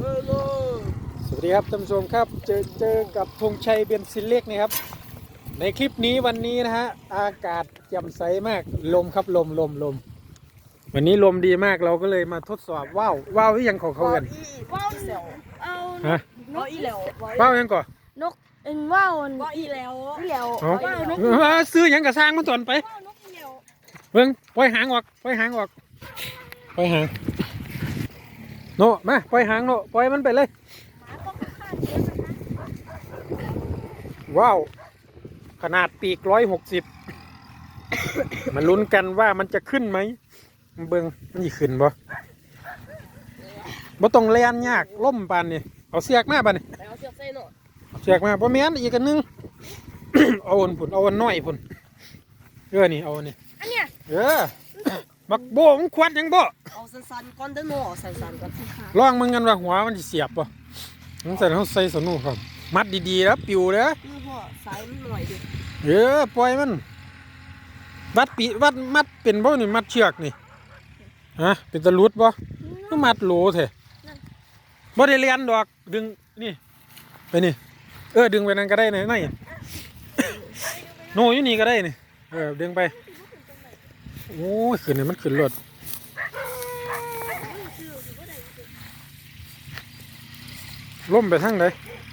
สวัสดีครับท่านผู้ชมครับเจอเจอกับธงชัยเบนซินเล็กนะครับ ในคลิปนี้วันนี้นะฮะอากาศแจ่มใสมากลมครับลมลมลมวันนี้ลมดีมากเราก็เลยมาทดสอบว่าวว่าวที่ยังของเขากันว่าวอีเหลวเอาฮะว่าวอีเหลวว่าวยังก่อนนกเอ็นว่าวว่าวอีเหลวอีเหลวเอาว่าวนกเออซื้อหยังกระสร้างมันตอนไปว่าวนกอีเหลวเบิ่งปล่อยหางออกปล่อยหางออกปล่อยหาง โนมาปล่อยหางโนปล่อยมันไปเลยหมาก็ข้างๆเยอะนะคะว้าว ขนาดปีกร้อยหกสิบมาลุ้นกันว่ามันจะขึ้นไหมเบิ่งมันจะขึ้นบ่บ่ต้องแลนยากล่มปานนี่เอาเสียกมาปานนี่ไปเอาเชือกใส่หน่อยเสียกมาบ่แม่นอีกอันหนึงเอาอันพุ่นเอาอันน้อยพุ่นเออนี่เอาอันนี่อันเนี้ยเออมักโบมันควัดหยังบ่เอา สั้นๆก่อนเด้อหนูเอาสั้นๆก่อนค่ะลองมึงกันว่าหัวมันสิเสียบป่ะต้องใส่เขาใส่สนุกครับ มัดดีๆแล้วปิวเด้อนี่พ่อสายมันหน่อยดิเออปล่อยมันวัดปีวัดมัดเป็นบ่นี่มัดเชือกนี่ฮะเป็นตะลุดบ่ก็มัดโหลเถอะบ่ได้เรียนดอกดึงนี่ไปนี่ เออดึงไปนั่นก็ได้นี่นี่โนอยู่นี่ก็ได้นี่เออดึงไปโอ้ยขึ้นนี่มันขึ้นรถ ล่มไปทางไหน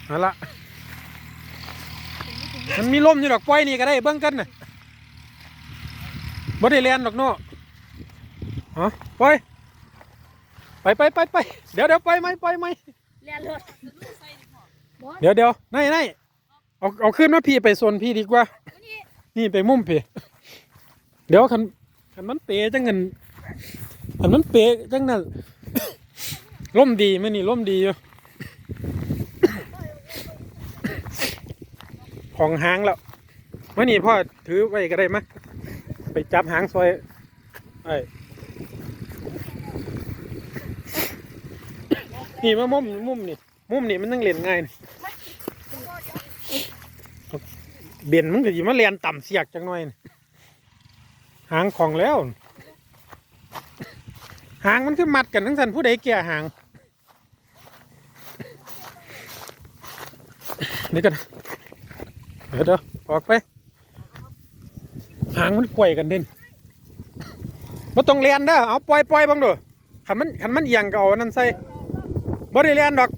นั่นละมันมีล่มอยู่ดอกปล่อยนี่ก็ได้เบิ่งกันน่ะบ่ได้เรียนดอกโน่ฮะปล่อยไปไปไปไปเดี๋ยวเดี๋ยวไปไหมไปไหมเรียนรถเดี๋ยวเดี๋ยวไหนไหนเอาเอาขึ้นมาพี่ไปโซนพี่ดีกว่า นี่ไปมุมพี่เดี๋ยวคันคันมันเปจังเงินคันมันเปจังนั้นล่มดีไหมนี่ล่มดีอยู่ ของหางแล้วมื่อนี่พ่อถือไว้ก็ได้มะไปจับหางซอยไอ้นี่มามุมมุมนี่มุมนี่มันนั่งเล่นง่ายนี่เบียนมันก็สิมาเรียนต่ำเสียกจังหน่อยนี่หางของแล้ว หางมันคือมัดกันทั้งสันผู้ใดแก่หางนี่กัน ดี๋ยวเดี๋ยวออกไป หางมันกวยกันเด่นมาต้องเรียนเด้อเอาปล่อยปล่อยบ้างด้อขันมันขันมันเอียงก็เอานั่นใส่บ่ได้เรียนดอก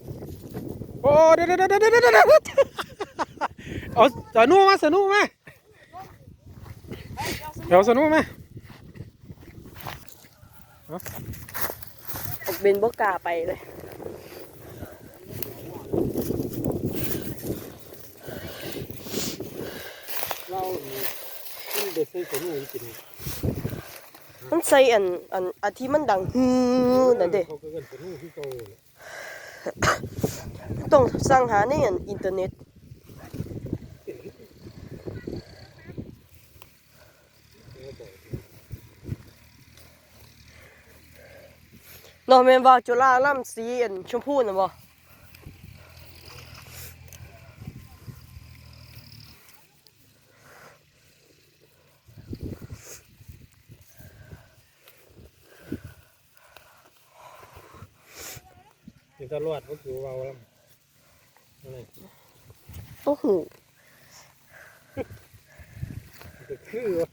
โอ้เดี๋ยวเดี๋ยวเดี๋ยวเดี๋ยวเดี๋ยวเดี๋ยวเอาสนุมาสนุมาเดี๋ยวสนุมาเป็นบกล้าไปเลย เราขึ้นเด็กใส่สนุจริงมันใส่อันอันอันที่มันดังฮือนั่นเด้เขาก็เกินสนุที่โตต้องสั่งหาในอันอินเทอร์เน็ตเนาะแม่นว่าจุฬาล่ำสีอันชมพูน่ะบ่ นี่ตลอดก็คือว่าแล้วอะไรโอ้โหก็คือว่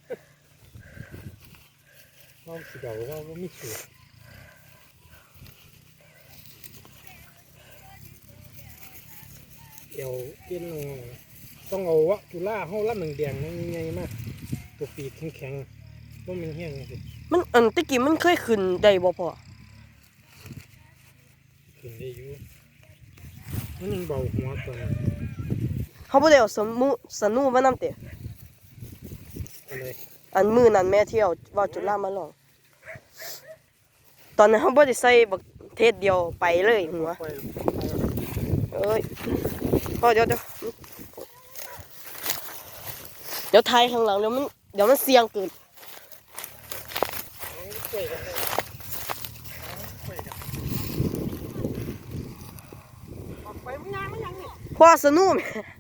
าสิเดาว่าว่าไม่ชัวเอวเอ็นลงต้องเอาวะจุฬาห้องละหนึ่งแดงนั่งใหญ่มากตัวปีกแข็งๆต้องมันแห้งสิมันอันตะกี้มันเคยขึ้นได้บ่พ่อ ขึ้นได้อยู่มันยังเบาหัวตัวนั้นเขาบ่ได้เอาสมุสนูมานำเตะอะไรอันมือนั้นแม่เที่ยวว่าจุฬามาลอง ตอนนั้นเขาบ่ได้ใส่บักเทศเดียวไปเลยหัวไปเอ้ยพ่อเดี๋ยวเดี๋ยวเดี๋ยวทายข้างหลังเดี๋ยวมันเดี๋ยวมันเสียงเกิน ไปกันเลยไปกันออกไปมันยาง มัน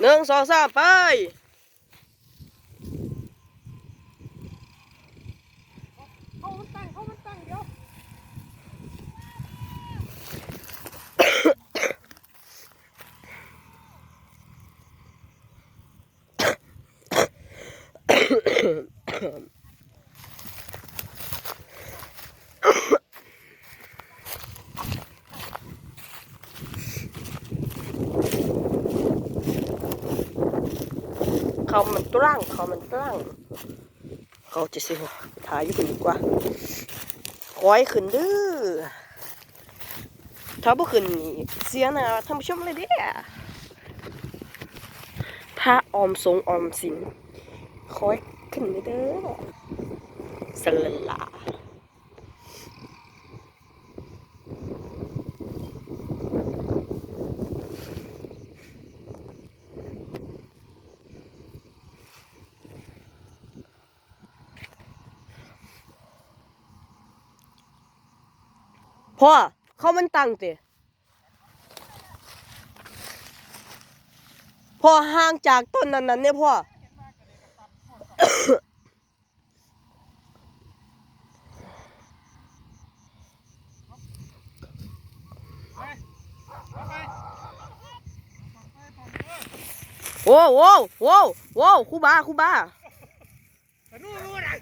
หนึ่งสองสามไป เขามัน ตั้งเขามันตั้งเดี๋ยวเขามันตรังเขามันตรังเขาจะสิถ่ายอยู่คนดีกว่าคอยขึ้นเด้อถ้าบ่ขึ้นนี่เสียนะท่านผู้ชมเลยเด้อถ้าออมสงออมสินคอยขึ้นเด้อสลลา พ่อเขามันตั้งเตะพ่อห่างจากต้นนั้นนั้นเนี่ยพ่อโว้โว้โว้โว้คูบาคูบา แต่นู่นนู่นอะ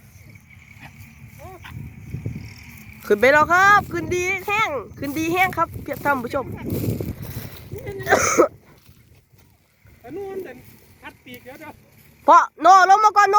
ขึ้นไปแล้วครับ ขึ้นดีแห้ง ขึ้นดีแห้งครับเพียรท่านผู้ชมแต่นู่นแต่หัดปีกเดี๋ยวเดี๋ยวพ่อโนลงมาก่อนโน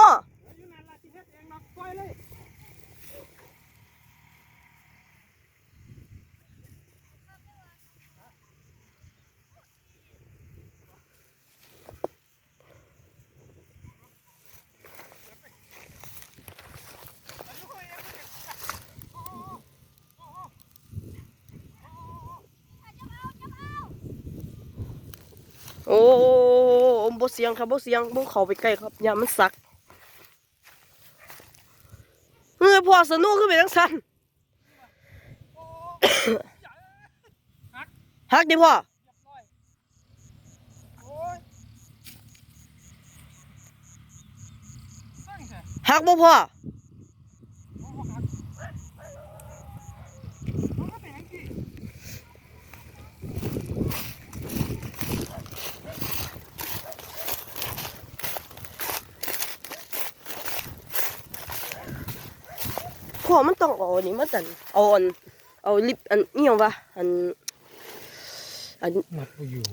แล้วอยู่นั่นละที่เฮ็ดเองเนาะปล่อยเลยโอ้บ่เสียงครับบ่เสียงบ่เข้าไปใกล้ครับอย่ามันสักเฮ้ยพ่อสนุกขึ้นไปทั้งสั้นฮักดิพ่อโอ้ยตั้งแต่ฮักบ่พ่อโอ้โหหักมันก็เป็นอย่างนี้ พ่ อมันต้องเอาอันนี้มาตันเอาอันเอาลิปอันนี้ยังวะอันอันมัดบ่อยู่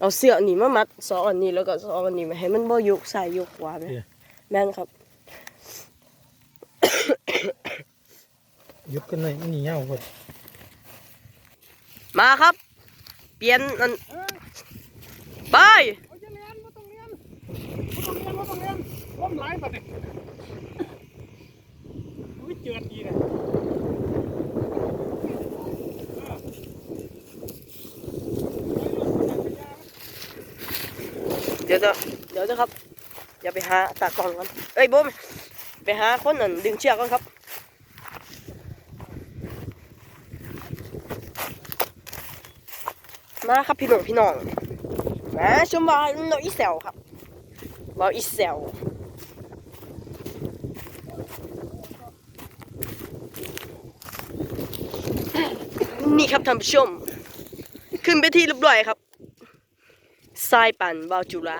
เอาเสื้ออันนี้มามัดสองอันนี้แล้วก็สองอันนี้มาให้มันบ่ยกซ้ายยกขวาแม่เดี๋ยวแม่นครับ ยุดกันหน่อยมันเหนียวกว่ามาครับ เปลี่ยนอันเอ้ยไป เอาจะเรียนบ่ต้องเรียนบ่ต้องเรียนบ่ต้องเรียนล้มหลายบัดนี้อุ้ย เจือดดีเลยเดี๋ยวจะเดี๋ยวจะครับ อย่าไปหาตากล้องกันเอ้ยโบมไปหาคนนั่นดึงเชือกกันครับมาครับพี่น้องพี่น้องมาชมว่าเราอีเซลครับว่าอีเซล นี่ครับท่านผู้ชม ขึ้นไปที่เรียบร้อยครับทรายปั่นบาวจุฬา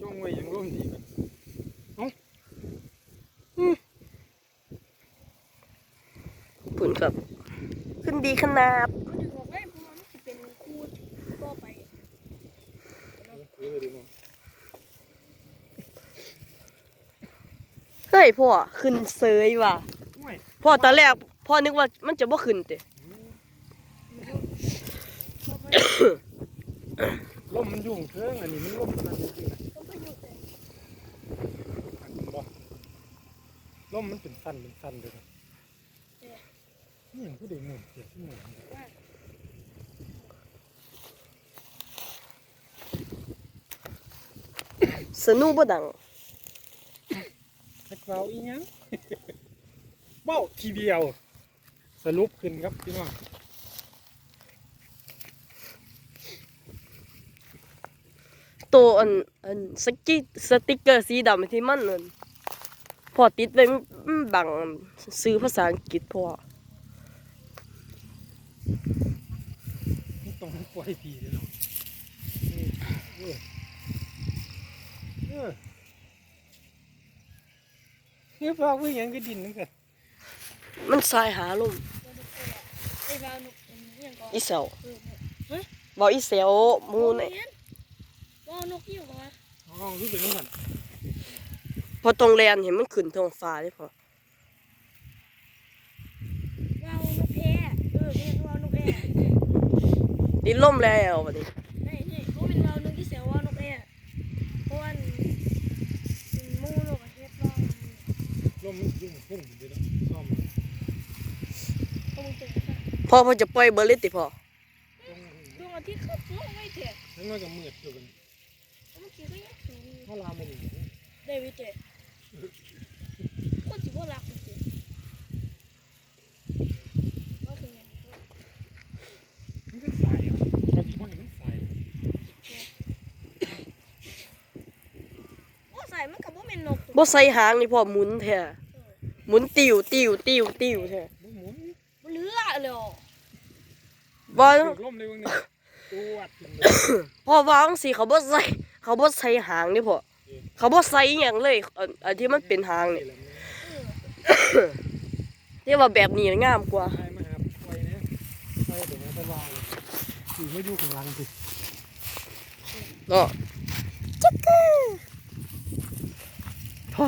จงไว้อยังร่มดีกันผุนครับ ขึ้นดีขนาดมันถึงบอกว่าเพราะว่ามันจะเป็นคู่ต่อไปเฮ้ยพ่อ ขึ้นเซยว่ะ พ่อตอนแรกพ่อนึกว่ามันจะบ่ขึ้นเตะร่มมันยุ่งเทิงอันนี้มันร่มขนาดนี้นะผมก็อยู่แต่อันนี้บ่ร่มมันเป็นสั้นเป็นสั้นเลยนะนี่ยังผู้ใดหมุนเจ็ดชั่วโมงสนุบ่ดังสักเราอีหยัง เป้าทีเดียว สรุปขึ้นครับพี่น้องตัวอันอันสกิสติกเกอร์สีดำที่มันนั่นพอติดไว้บังซื้อภาษาอังกฤษพอต้องปล่ยผีเลยเนาะเนี่ยพวกวิ่งยังก็ดินนึงกัน มันสายหาลมไอ้บาวนกอันนี้ยังก็อีเสวเออเฮ้ยบอกอีเสวหมูนี่ว่านกอยู่วะอ๋อรู้สึกนั่นกันพอตรงแลนเห็นมันขึ้นท้องฟ้าเลยพอว่าวนกแพเออเป็นว่าวนกแพดินล่มแล้วบัดนี้นี่นี่เขาเป็นว่าวนกที่เสียว่าวนกแพเพราะว่ามูนกเฮ็ดว่า ลมมันยุ่งพุ่งอยู่ด้วยนะซ่อมมัน เขามึงเจอ พ่อพ่อจะปล่อยเบอร์ลิตติพ่อดวงอาทิตย์เขาลงไม่เถอะทั้งนั้นก็มืดอยู่กันเมื่อกี้ก็ยังสูงถ้าลามมันอยู่ได้วิเตคนสิบ่รักจริงก็คือมันก็สายอะเขาที่มันมันสายว่าใส่มันกับว่าเป็นนกบ่ใส่หางนี่พ่อหมุนแท้หมุนติวติวติวติวแท้ มันหมุน เลือเลย บ่ถึงลมเลยวันนี้ตัวดขึ้นเลยพ่อวาจังสิเขาบ่ใส่เขาบ่ใส่หางนี่พ่อเขาบ่ใส่หยังเลยอันอันที่มันเป็นหางนี่นี่แหละมันที่ว่าแบบนี้งามกว่าให้มาหาปล่อยเนี่ยปล่อยเดี๋ยวมันจะวางอยู่ไม่อยู่ข้างหลังสิเนาะจักเกอพ่อ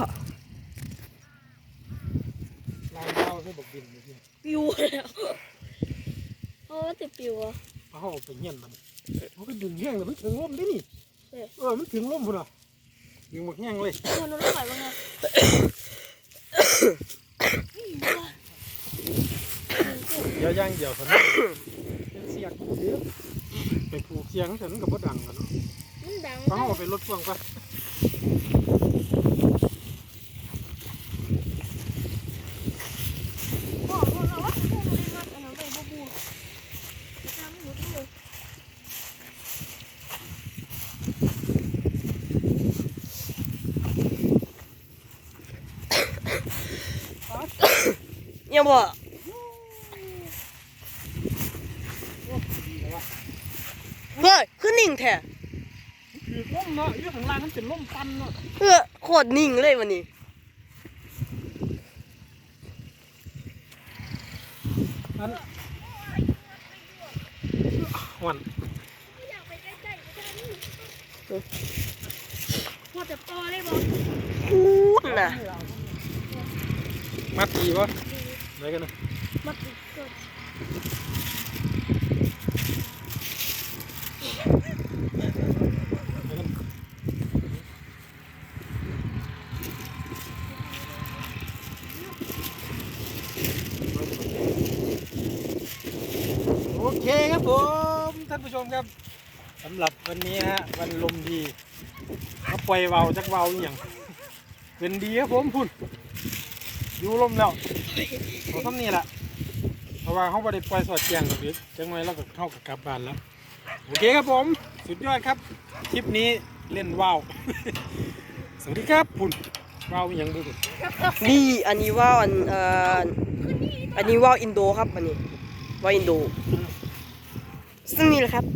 ลางเท้าใส่บักดินเลยสิ ปิวแล้วเพราะว่าติด ปิวอะเอาเขาเอาไปเงี้ยนมันมันก็ดึงแห้งเลยมันถึงลมได้นี่เออเออมันถึงลมพุ่นอะดึงบักแห้งเลยมันนกไหลบ้างไงเดี๋ยวย่างเดี๋ยวเท่านั้นเป็นเสียกเดี๋ยวไปผูกเสียงฉันกับบ่ดังกันเนาะมันดังเอาเอาไปรถพ่วงปะ บอกเราว่าพวกมันอันนั้นไปบูบูจะทำให้หนูทั้งหมด ยังบ่เฮ้ยคือนิ่งแท้คือลมเนาะอยู่ข้างล่างมันเป็นลมตันเนาะเออโคตรนิ่งเลยวันนี้อันวันอยากไปใกล้ๆก็ได้พอจะต่อได้บอกคูดน่ะ มาตีปะไหนกันนะมาติดเกิดโอเคครับผมท่านผู้ชมครับสำหรับวันนี้ฮะวันลมดีมาปล่อยเวาวจักเวาวอย่างเป็นดีครับผมพุ่น อยู่ลมแล้วเราทำนี่แหละเพราะว่าเขาไม่ได้ปล่อยสอดแจงหรอกเดี๋ยวจังไว้เราก็เข้ากับกลับบ้านแล้ว โอเคครับผม สุดยอดครับ คลิปนี้เล่นว่าว สวัสดีครับพุ่นว่าวอหย่างบุญนี่อันนี้ว่าวอันเอ่ออันนี้ว่าวอินโดครับอันนี้ว่าวอินโดซึ่งนี่แหละครับ